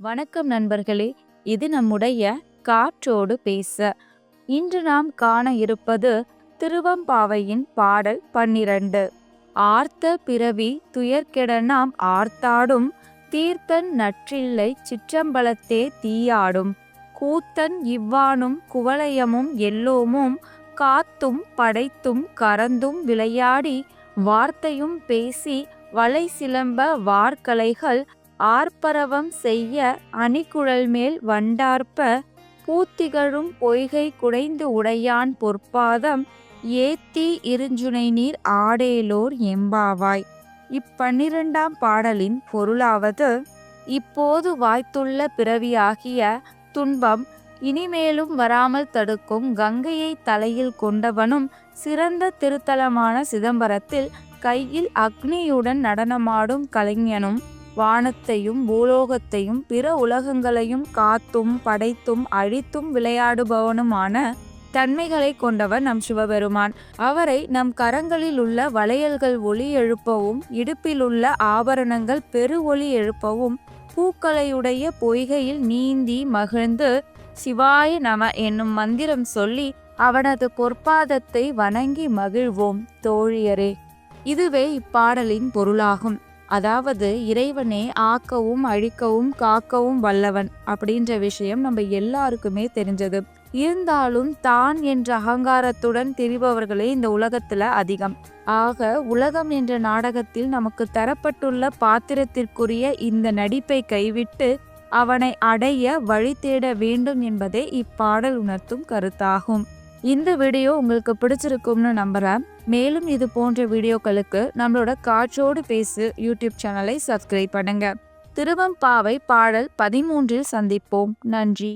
வணக்கம் நண்பர்களே இது நம்முடைய காற்றோடு பேச. இன்று நாம் காண இருப்பது திருவம்பாவையின் பாடல் பன்னிரண்டு. ஆர்த்த பிறவி துயர்கெட நாம் ஆர்த்தாடும் தீர்த்தன் நற்றில்லை சிற்றம்பலத்தே தீயாடும். கூத்தன் இவ்வானும் குவளையமும் எல்லோமும் காத்தும் படைத்தும் கறந்தும் விளையாடி வார்த்தையும் பேசி வலை சிலம்ப வார்கலைகள் ஆர்ப்பரவம் செய்ய அணிகுழல் மேல் வண்டார்ப்ப பூத்திகழும் பொய்கை குடைந்து உடையான் பொற்பாதம் ஏத்தி இருஞ்சுனை நீர் ஆடேலோர் எம்பாவாய். இப்பன்னிரண்டாம் பாடலின் பொருளாவது இப்போது வாய்த்துள்ள பிறவியாகிய துன்பம் இனிமேலும் வராமல் தடுக்கும் கங்கையை தலையில் கொண்டவனும் சிறந்த திருத்தலமான சிதம்பரத்தில் கையில் அக்னியுடன் நடனமாடும் கலைஞனும் வானத்தையும் பூலோகத்தையும் பிற உலகங்களையும் காத்தும் படைத்தும் அழித்தும் விளையாடுபவனுமான தன்மைகளை கொண்டவர் நம் சிவபெருமான். அவரை நம் கரங்களில் உள்ள வளையல்கள் ஒளி எழுப்பவும் இடுப்பில் உள்ள ஆபரணங்கள் பெரு ஒளி எழுப்பவும் பூக்களையுடைய பொய்கையில் நீந்தி மகிழ்ந்து சிவாய நம என்னும் மந்திரம் சொல்லி அவனது பொற்பாதத்தை வணங்கி மகிழ்வோம் தோழியரே. இதுவே இப்பாடலின் பொருளாகும். அதாவது இறைவனே ஆக்கவும் அழிக்கவும் காக்கவும் வல்லவன் அப்படின்ற விஷயம் நம்ம எல்லாருக்குமே தெரிஞ்சது. இருந்தாலும் தான் என்ற அகங்காரத்துடன் திரிபவர்களே இந்த உலகத்துல அதிகம். ஆக உலகம் என்ற நாடகத்தில் நமக்கு தரப்பட்டுள்ள பாத்திரத்திற்குரிய இந்த நடிப்பை கைவிட்டு அவனை அடைய வழி தேட வேண்டும் என்பதே இப்பாடல் உணர்த்தும் கருத்தாகும். இந்த வீடியோ உங்களுக்கு பிடிச்சிருக்கும்னு நம்புகிறேன் மேலும் இது போன்ற வீடியோக்களுக்கு நம்மளோட காற்றோடு பேசு யூடியூப் சேனலை சப்ஸ்கிரைப் பண்ணுங்க. திருவம்பாவை பாடல் பதிமூன்றில் சந்திப்போம். நன்றி.